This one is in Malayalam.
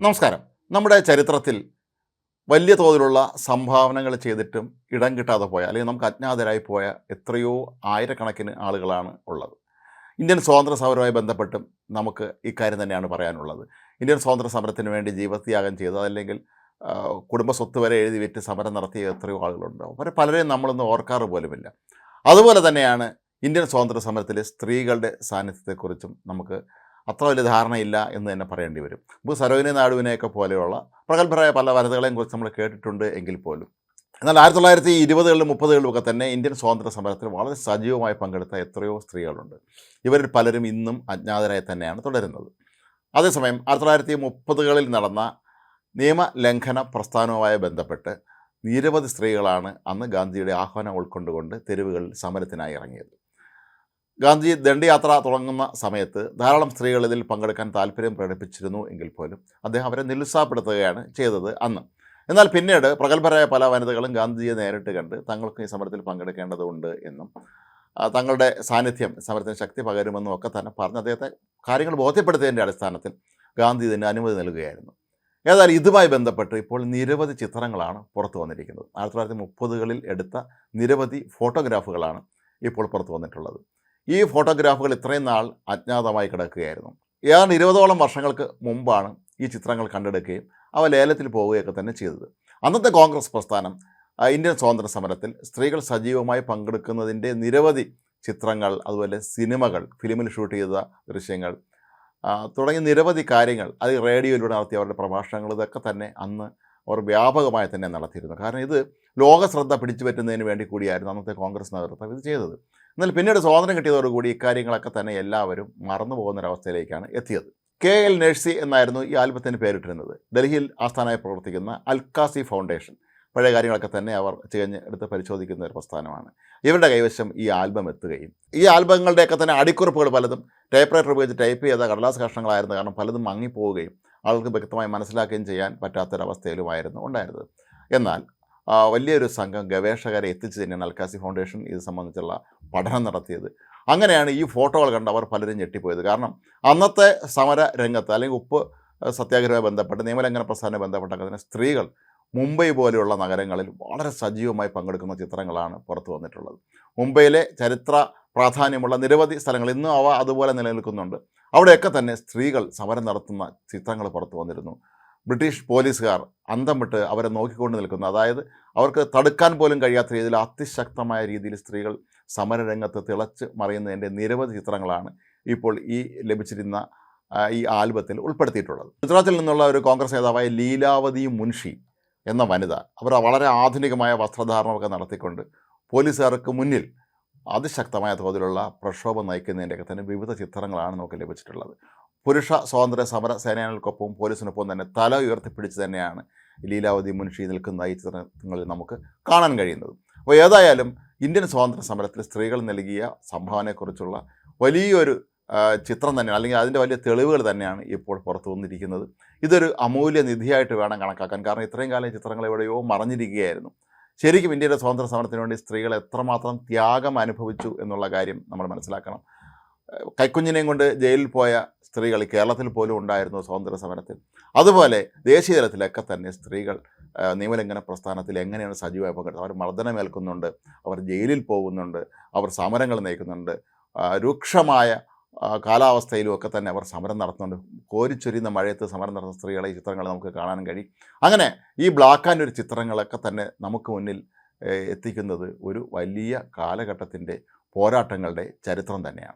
നമസ്കാരം. നമ്മുടെ ചരിത്രത്തിൽ വലിയ തോതിലുള്ള സംഭാവനകൾ ചെയ്തിട്ടും ഇടം കിട്ടാതെ പോയ അല്ലെങ്കിൽ നമുക്ക് അജ്ഞാതരായി പോയ എത്രയോ ആയിരക്കണക്കിന് ആളുകളാണ് ഉള്ളത്. ഇന്ത്യൻ സ്വാതന്ത്ര്യ സമരവുമായി ബന്ധപ്പെട്ടും നമുക്ക് ഇക്കാര്യം തന്നെയാണ് പറയാനുള്ളത്. ഇന്ത്യൻ സ്വാതന്ത്ര്യ സമരത്തിന് വേണ്ടി ജീവത്യാഗം ചെയ്ത് കുടുംബസ്വത്ത് കുടുംബ സ്വത്ത് വരെ എഴുതി വിറ്റ് സമരം നടത്തിയ എത്രയോ ആളുകളുണ്ട്. അവരെ പലരെയും നമ്മളൊന്നും ഓർക്കാറ് പോലുമില്ല. അതുപോലെ തന്നെയാണ് ഇന്ത്യൻ സ്വാതന്ത്ര്യ സമരത്തിലെ സ്ത്രീകളുടെ സാന്നിധ്യത്തെക്കുറിച്ചും നമുക്ക് അത്ര വലിയ ധാരണയില്ല എന്ന് തന്നെ പറയേണ്ടി വരും. ഇപ്പോൾ സരോജിനി നാടുവിനെയൊക്കെ പോലെയുള്ള പ്രഗത്ഭരായ പല വനിതകളെയും കുറിച്ച് നമ്മൾ കേട്ടിട്ടുണ്ട് എങ്കിൽ പോലും. എന്നാൽ ആയിരത്തി തൊള്ളായിരത്തി ഇരുപതുകളിലും മുപ്പതുകളിലും ഒക്കെ തന്നെ ഇന്ത്യൻ സ്വാതന്ത്ര്യ സമരത്തിൽ വളരെ സജീവമായി പങ്കെടുത്ത എത്രയോ സ്ത്രീകളുണ്ട്. ഇവരിൽ പലരും ഇന്നും അജ്ഞാതരായി തന്നെയാണ് തുടരുന്നത്. അതേസമയം ആയിരത്തി തൊള്ളായിരത്തി മുപ്പതുകളിൽ നടന്ന നിയമലംഘന പ്രസ്ഥാനവുമായി ബന്ധപ്പെട്ട് നിരവധി സ്ത്രീകളാണ് അന്ന് ഗാന്ധിയുടെ ആഹ്വാനം ഉൾക്കൊണ്ടുകൊണ്ട് തെരുവുകളിൽ സമരത്തിനായി ഇറങ്ങിയത്. ഗാന്ധി ദണ്ഡിയാത്ര തുടങ്ങുന്ന സമയത്ത് ധാരാളം സ്ത്രീകൾ ഇതിൽ പങ്കെടുക്കാൻ താല്പര്യം പ്രകടിപ്പിച്ചിരുന്നു എങ്കിൽ പോലും അദ്ദേഹം അവരെ നിരുത്സാഹപ്പെടുത്തുകയാണ് ചെയ്തത് അന്ന്. എന്നാൽ പിന്നീട് പ്രഗത്ഭരായ പല വനിതകളും ഗാന്ധിജിയെ നേരിട്ട് കണ്ട് തങ്ങൾക്കും ഈ സമരത്തിൽ പങ്കെടുക്കേണ്ടതുണ്ട് എന്നും തങ്ങളുടെ സാന്നിധ്യം സമരത്തിന് ശക്തി പകരുമെന്നും ഒക്കെ തന്നെ പറഞ്ഞ് അദ്ദേഹത്തെ കാര്യങ്ങൾ ബോധ്യപ്പെടുത്തിയതിന്റെ അടിസ്ഥാനത്തിൽ ഗാന്ധി ഇതിന് അനുമതി നൽകുകയായിരുന്നു. ഏതായാലും ഇതുമായി ബന്ധപ്പെട്ട് ഇപ്പോൾ നിരവധി ചിത്രങ്ങളാണ് പുറത്തു വന്നിരിക്കുന്നത്. ആയിരത്തി തൊള്ളായിരത്തി മുപ്പതുകളിൽ എടുത്ത നിരവധി ഫോട്ടോഗ്രാഫുകളാണ് ഇപ്പോൾ പുറത്തു വന്നിട്ടുള്ളത്. ഈ ഫോട്ടോഗ്രാഫുകൾ ഇത്രയും നാൾ അജ്ഞാതമായി കിടക്കുകയായിരുന്നു. ഏതാണ്ട് ഇരുപതോളം വർഷങ്ങൾക്ക് മുമ്പാണ് ഈ ചിത്രങ്ങൾ കണ്ടെടുക്കുകയും അവ ലേലത്തിൽ പോവുകയൊക്കെ തന്നെ ചെയ്തത്. അന്നത്തെ കോൺഗ്രസ് പ്രസ്ഥാനം ഇന്ത്യൻ സ്വാതന്ത്ര്യ സമരത്തിൽ സ്ത്രീകൾ സജീവമായി പങ്കെടുക്കുന്നതിന്റെ നിരവധി ചിത്രങ്ങൾ അതുപോലെ സിനിമകൾ ഫിലിമിൽ ഷൂട്ട് ചെയ്ത ദൃശ്യങ്ങൾ തുടങ്ങിയ നിരവധി കാര്യങ്ങൾ അത് റേഡിയോയിലൂടെ നടത്തിയ അവരുടെ പ്രഭാഷണങ്ങൾ ഇതൊക്കെ തന്നെ അന്ന് അവർ വ്യാപകമായി തന്നെ നടത്തിയിരുന്നു. കാരണം ഇത് ലോക ശ്രദ്ധ പിടിച്ചു പറ്റുന്നതിന് വേണ്ടി കൂടിയായിരുന്നു അന്നത്തെ കോൺഗ്രസ് നേതൃത്വം ഇത് ചെയ്തത്. എന്നാൽ പിന്നീട് സ്വാതന്ത്ര്യം കിട്ടിയതോടുകൂടി ഇക്കാര്യങ്ങളൊക്കെ തന്നെ എല്ലാവരും മറന്നു പോകുന്നൊരവസ്ഥയിലേക്കാണ് എത്തിയത്. കെ എൽ നേഴ്സി എന്നായിരുന്നു ഈ ആൽബത്തിന് പേരിട്ടിരുന്നത്. ഡൽഹിയിൽ ആസ്ഥാനമായി പ്രവർത്തിക്കുന്ന അൽക്കാസി ഫൗണ്ടേഷൻ. പഴയ കാര്യങ്ങളൊക്കെ തന്നെ അവർ ചെയ്ഞ്ഞ് എടുത്ത് പരിശോധിക്കുന്ന ഒരു പ്രസ്ഥാനമാണ്. ഇവരുടെ കൈവശം ഈ ആൽബം എത്തുകയും ഈ ആൽബങ്ങളുടെയൊക്കെ തന്നെ അടിക്കുറിപ്പുകൾ പലതും ടൈപ്പ് റൈറ്റർ ഉപയോഗിച്ച് ടൈപ്പ് ചെയ്ത കടലാസ് കഷ്ണങ്ങളായിരുന്നു. കാരണം പലതും മങ്ങിപ്പോവുകയും ആൾക്ക് വ്യക്തമായി മനസ്സിലാക്കുകയും ചെയ്യാൻ പറ്റാത്തൊരവസ്ഥയിലുമായിരുന്നു ഉണ്ടായിരുന്നത്. എന്നാൽ വലിയൊരു സംഘം ഗവേഷകരെ എത്തിച്ചു തന്നെയാണ് അൽക്കാസി ഫൗണ്ടേഷൻ ഇത് സംബന്ധിച്ചുള്ള പഠനം നടത്തിയത്. അങ്ങനെയാണ് ഈ ഫോട്ടോകൾ കണ്ട് അവർ പലരും ഞെട്ടിപ്പോയത്. കാരണം അന്നത്തെ സമര രംഗത്ത് അല്ലെങ്കിൽ ഉപ്പ് സത്യാഗ്രഹവുമായി ബന്ധപ്പെട്ട് നിയമലംഘന പ്രസ്ഥാനവുമായി ബന്ധപ്പെട്ട തന്നെ സ്ത്രീകൾ മുംബൈ പോലെയുള്ള നഗരങ്ങളിൽ വളരെ സജീവമായി പങ്കെടുക്കുന്ന ചിത്രങ്ങളാണ് പുറത്തു വന്നിട്ടുള്ളത്. മുംബൈയിലെ ചരിത്ര പ്രാധാന്യമുള്ള നിരവധി സ്ഥലങ്ങൾ ഇന്നും അവ അതുപോലെ നിലനിൽക്കുന്നുണ്ട്. അവിടെയൊക്കെ തന്നെ സ്ത്രീകൾ സമരം നടത്തുന്ന ചിത്രങ്ങൾ പുറത്തു വന്നിരുന്നു. ബ്രിട്ടീഷ് പോലീസുകാർ അന്തം വിട്ട് അവരെ നോക്കിക്കൊണ്ട് നിൽക്കുന്നു. അതായത് അവർക്ക് തടുക്കാൻ പോലും കഴിയാത്ത രീതിയിൽ അതിശക്തമായ രീതിയിൽ സ്ത്രീകൾ സമരരംഗത്ത് തിളച്ച് മറിയുന്നതിന്റെ നിരവധി ചിത്രങ്ങളാണ് ഇപ്പോൾ ഈ ലഭിച്ചിരുന്ന ഈ ആൽബത്തിൽ ഉൾപ്പെടുത്തിയിട്ടുള്ളത്. ഗുജറാത്തിൽ നിന്നുള്ള ഒരു കോൺഗ്രസ് നേതാവായ ലീലാവതി മുൻഷി എന്ന വനിത അവർ വളരെ ആധുനികമായ വസ്ത്രധാരണമൊക്കെ നടത്തിക്കൊണ്ട് പോലീസുകാർക്ക് മുന്നിൽ അതിശക്തമായ തോതിലുള്ള പ്രക്ഷോഭം നയിക്കുന്നതിന്റെയൊക്കെ തന്നെ വിവിധ ചിത്രങ്ങളാണ് നമുക്ക് ലഭിച്ചിട്ടുള്ളത്. പുരുഷ സ്വാതന്ത്ര്യ സമര സേനകൾക്കൊപ്പം പോലീസിനൊപ്പം തന്നെ തല ഉയർത്തിപ്പിടിച്ച് തന്നെയാണ് ലീലാവതി മുൻഷി നിൽക്കുന്ന ഈ ചിത്രങ്ങളിൽ നമുക്ക് കാണാൻ കഴിയുന്നത്. അപ്പോൾ ഏതായാലും ഇന്ത്യൻ സ്വാതന്ത്ര്യ സമരത്തിൽ സ്ത്രീകൾ നൽകിയ സംഭാവനയെക്കുറിച്ചുള്ള വലിയൊരു ചിത്രം തന്നെയാണ് അല്ലെങ്കിൽ അതിന്റെ വലിയ തെളിവുകൾ തന്നെയാണ് ഇപ്പോൾ പുറത്തു വന്നിരിക്കുന്നത്. ഇതൊരു അമൂല്യ നിധിയായിട്ട് വേണം കണക്കാക്കാൻ. കാരണം ഇത്രയും കാലം ചിത്രങ്ങൾ എവിടെയോ മറഞ്ഞിരിക്കുകയായിരുന്നു. ശരിക്കും ഇന്ത്യയുടെ സ്വാതന്ത്ര്യ സമരത്തിന് വേണ്ടി സ്ത്രീകൾ എത്രമാത്രം ത്യാഗം അനുഭവിച്ചു എന്നുള്ള കാര്യം നമ്മൾ മനസ്സിലാക്കണം. കൈക്കുഞ്ഞിനെയും കൊണ്ട് ജയിലിൽ പോയ സ്ത്രീകൾ കേരളത്തിൽ പോലും ഉണ്ടായിരുന്നു സ്വാതന്ത്ര്യ സമരത്തിൽ അതുപോലെ ദേശീയ തലത്തിലൊക്കെ തന്നെ സ്ത്രീകൾ നിയമലംഘന പ്രസ്ഥാനത്തിൽ എങ്ങനെയാണ് സജീവമായി പങ്കെടുത്തത്? അവർ മർദ്ദനമേൽക്കുന്നുണ്ട് അവർ ജയിലിൽ പോകുന്നുണ്ട് അവർ സമരങ്ങൾ നയിക്കുന്നുണ്ട്. രൂക്ഷമായ കാലാവസ്ഥയിലും ഒക്കെ തന്നെ അവർ സമരം നടത്തുന്നുണ്ട്. കോരിച്ചൊരിയുന്ന മഴയത്ത് സമരം നടത്തുന്ന സ്ത്രീകളെ ചിത്രങ്ങൾ നമുക്ക് കാണാൻ കഴിയും. അങ്ങനെ ഈ ബ്ലാക്ക് ആൻഡ് ഒരു ചിത്രങ്ങളൊക്കെ തന്നെ നമുക്ക് മുന്നിൽ എത്തിക്കുന്നത് ഒരു വലിയ കാലഘട്ടത്തിന്റെ പോരാട്ടങ്ങളുടെ ചരിത്രം തന്നെയാണ്.